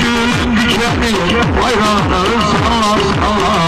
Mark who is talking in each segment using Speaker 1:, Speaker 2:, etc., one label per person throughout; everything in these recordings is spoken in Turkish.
Speaker 1: Güç yapmayın, bayrağları sallar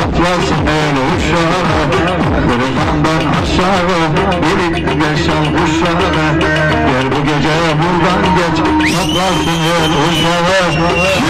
Speaker 1: toplarsın öyle uçlara Kırmandan aşağı bir yaşam kuşlara. Gel bu gece buradan geç. Saplarsın öyle uçlara